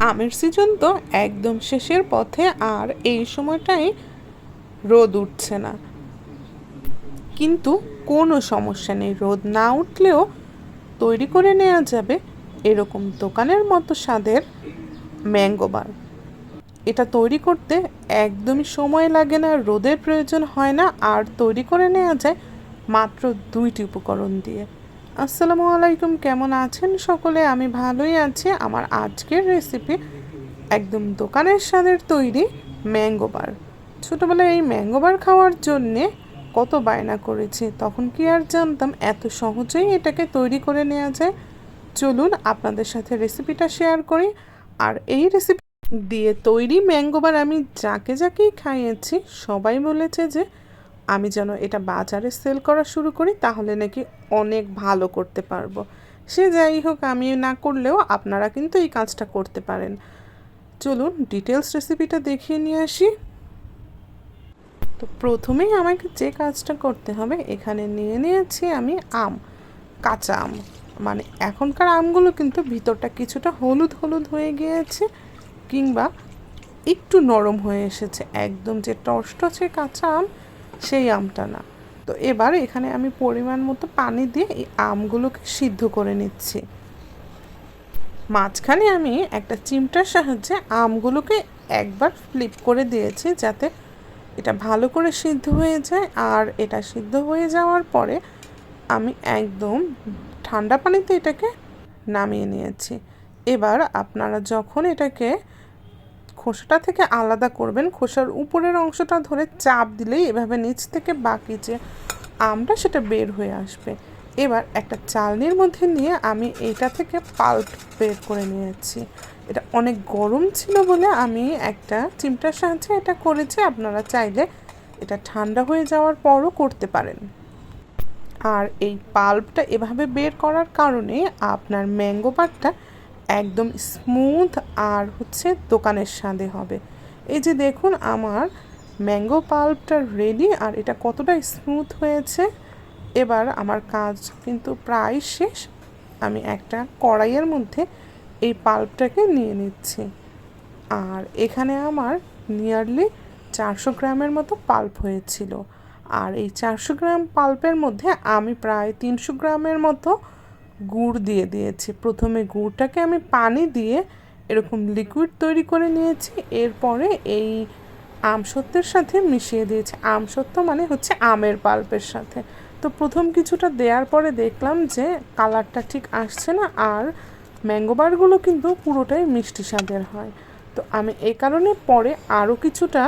আমের সিজন তো একদম শেষের পথে আর এই সময়টাই রোদ উঠছে না। কিন্তু কোনো সমস্যা নেই, রোদ না উঠলেও তৈরি করে নেওয়া যাবে এরকম দোকানের মতো স্বাদের ম্যাঙ্গো বার এটা তৈরি করতে একদমই সময় লাগে না, রোদের প্রয়োজন হয় না, আর তৈরি করে নেওয়া যায় মাত্র দুইটি উপকরণ দিয়ে। আসসালামু আলাইকুম, কেমন আছেন সকলে? আমি ভালোই আছি। আমার আজকের রেসিপি একদম দোকানের স্বাদের তৈরি ম্যাঙ্গো বার ছোটোবেলায় এই ম্যাঙ্গো বার খাওয়ার জন্যে কত বায়না করেছি, তখন কি আর জানতাম? এত সহজেই এটাকে তৈরি করে নেওয়া যায়। চলুন আপনাদের সাথে রেসিপিটা শেয়ার করি। আর এই রেসিপি দিয়ে তৈরি ম্যাঙ্গোবার আমি যাকে যাকেই খাইয়েছি, সবাই বলেছে যে আমি যেন এটা বাজারে সেল করা শুরু করি, তাহলে নাকি অনেক ভালো করতে পারব। সে যাই হোক, আমি না করলেও আপনারা কিন্তু এই কাজটা করতে পারেন। চলুন ডিটেলস রেসিপিটা দেখিয়ে নিয়ে আসি। তো প্রথমেই আমাকে যে কাজটা করতে হবে, এখানে নিয়ে নিয়েছি আমি আম, কাঁচা আম। মানে এখনকার আমগুলো কিন্তু ভিতরটা কিছুটা হলুদ হলুদ হয়ে গিয়েছে, কিংবা একটু নরম হয়ে এসেছে। একদম যে টসটসে কাঁচা আম সেই আমটা না। তো এবার এখানে আমি পরিমাণ মতো পানি দিয়ে এই আমগুলোকে সিদ্ধ করে নিচ্ছি। মাঝখানে আমি একটা চিমটার সাহায্যে আমগুলোকে একবার ফ্লিপ করে দিয়েছি যাতে এটা ভালো করে সিদ্ধ হয়ে যায়। আর এটা সিদ্ধ হয়ে যাওয়ার পরে আমি একদম ঠান্ডা পানিতে এটাকে নামিয়ে নিয়েছি। এবার আপনারা যখন এটাকে খোসাটা থেকে আলাদা করবেন। খোসার উপরের অংশটা ধরে চাপ দিলেই এভাবে নিচ থেকে বাকি যে আমটা সেটা বের হয়ে আসবে। এবার একটা চালনির মধ্যে নিয়ে আমি এটা থেকে পাল্প বের করে নিয়েছি। এটা অনেক গরম ছিল বলে আমি একটা চিমটার সাহায্যে এটা করেছি। আপনারা চাইলে এটা ঠান্ডা হয়ে যাওয়ার পরও করতে পারেন। আর এই পাল্পটা এভাবে বের করার কারণে আপনার ম্যাঙ্গো পাটটা একদম স্মুথ আর হচ্ছে দোকানের স্বাদে হবে। এই যে দেখুন আমার ম্যাঙ্গো পাল্পটা রেডি আর এটা কতটা স্মুথ হয়েছে। এবার আমার কাজ কিন্তু প্রায় শেষ। আমি একটা কড়াইয়ের মধ্যে এই পাল্পটাকে নিয়ে নিচ্ছি। আর এখানে আমার নিয়ারলি চারশো গ্রামের মতো পাল্প হয়েছিল। আর এই চারশো গ্রাম পাল্পের মধ্যে আমি প্রায় তিনশো গ্রামের মতো গুড় দিয়ে দিয়েছি। প্রথমে গুড়টাকে আমি পানি দিয়ে এরকম লিকুইড তৈরি করে নিয়েছি। এরপরে এই আমসত্ত্বের সাথে মিশিয়ে দিয়েছি। আমসত্ত্ব মানে হচ্ছে আমের পাল্পের সাথে। তো প্রথম কিছুটা দেওয়ার পরে দেখলাম যে কালারটা ঠিক আসছে না আর ম্যাঙ্গোবারগুলো কিন্তু পুরোটাই মিষ্টি স্বাদের হয়। তো আমি এই কারণে পরে আরও কিছুটা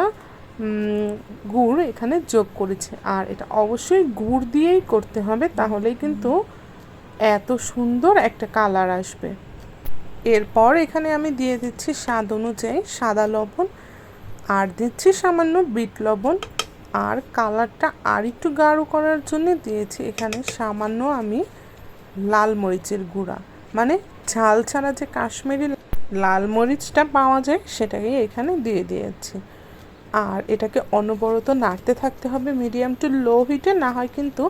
গুড় এখানে যোগ করেছি। আর এটা অবশ্যই গুড় দিয়েই করতে হবে, তাহলেই কিন্তু এত সুন্দর একটা কালার আসবে। এরপর এখানে আমি দিয়ে দিচ্ছি স্বাদ অনুযায়ী সাদা লবণ, আর দিচ্ছি সামান্য বিট লবণ। আর কালারটা আর একটু গাঢ় করার জন্য দিয়েছি এখানে সামান্য আমি লাল মরিচের গুঁড়া। মানে ঝাল ছাড়া যে কাশ্মীরি লাল মরিচটা পাওয়া যায় সেটাকে এখানে দিয়ে দিয়েছি। আর এটাকে অনবরত নাড়তে থাকতে হবে মিডিয়াম টু লো হিটে, না হয় কিন্তু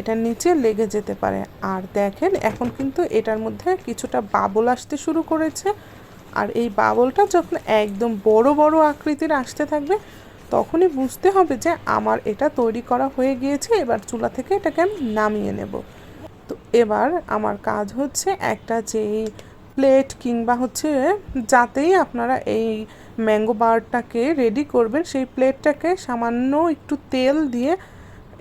এটা নিচে লেগে যেতে পারে। আর দেখেন, এখন কিন্তু এটার মধ্যে কিছুটা বাবল আসতে শুরু করেছে। আর এই বাবলটা যখন একদম বড় বড় আকৃতির আসতে থাকবে, তখনই বুঝতে হবে যে আমার এটা তৈরি করা হয়ে গিয়েছে, এবার চুলা থেকে এটাকে আমি নামিয়ে নেব। তো এবার আমার কাজ হচ্ছে একটা যেই প্লেট কিংবা হচ্ছে যাতেই আপনারা এই ম্যাঙ্গো বারটাকে রেডি করবেন, সেই প্লেটটাকে সামান্য একটু তেল দিয়ে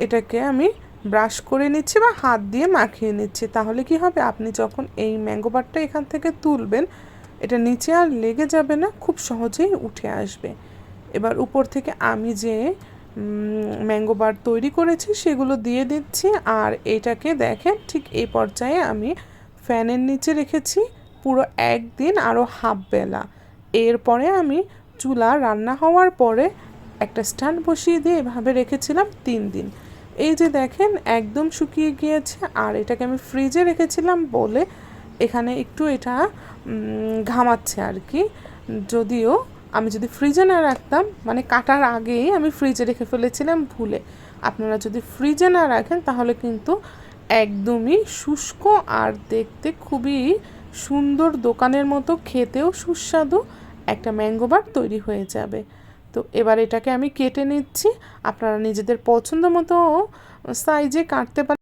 এটাকে আমি ব্রাশ করে নিচ্ছি বা হাত দিয়ে মাখিয়ে নিচ্ছি, তাহলে কি হবে? আপনি যখন এই ম্যাঙ্গো বারটা এখান থেকে তুলবেন, এটা নিচে আর লেগে যাবে না, খুব সহজেই উঠে আসবে। এবার উপর থেকে আমি যে ম্যাঙ্গো বার তৈরি করেছি, সেগুলো দিয়ে দিচ্ছি, আর এটাকে দেখেন ঠিক এই পর্যায়ে আমি ফ্যানের নিচে রেখেছি, পুরো একদিন আরও হাফ বেলা। এরপরে আমি চুলা রান্না হওয়ার পরে একটা স্ট্যান্ড বসিয়ে দিয়ে এভাবে রেখেছিলাম তিন দিন। এই যে দেখেন, একদম শুকিয়ে গিয়েছে, আর এটাকে আমি ফ্রিজে রেখেছিলাম বলে এখানে একটু এটা ঘামাচ্ছে আর কি। যদিও আমি যদি ফ্রিজে না রাখতাম মানে কাটার আগেই আমি ফ্রিজে রেখে ফেলেছিলাম ভুলে। আপনারা যদি ফ্রিজে না রাখেন, তাহলে কিন্তু একদমই শুষ্ক আর দেখতে খুবই সুন্দর দোকানের মতো, খেতেও সুস্বাদু একটা ম্যাঙ্গো বার তৈরি হয়ে যাবে। তো এবার এটাকে আমি কেটে নিচ্ছি। আপনারা নিজেদের পছন্দ মতো সাইজে কাটতে পারেন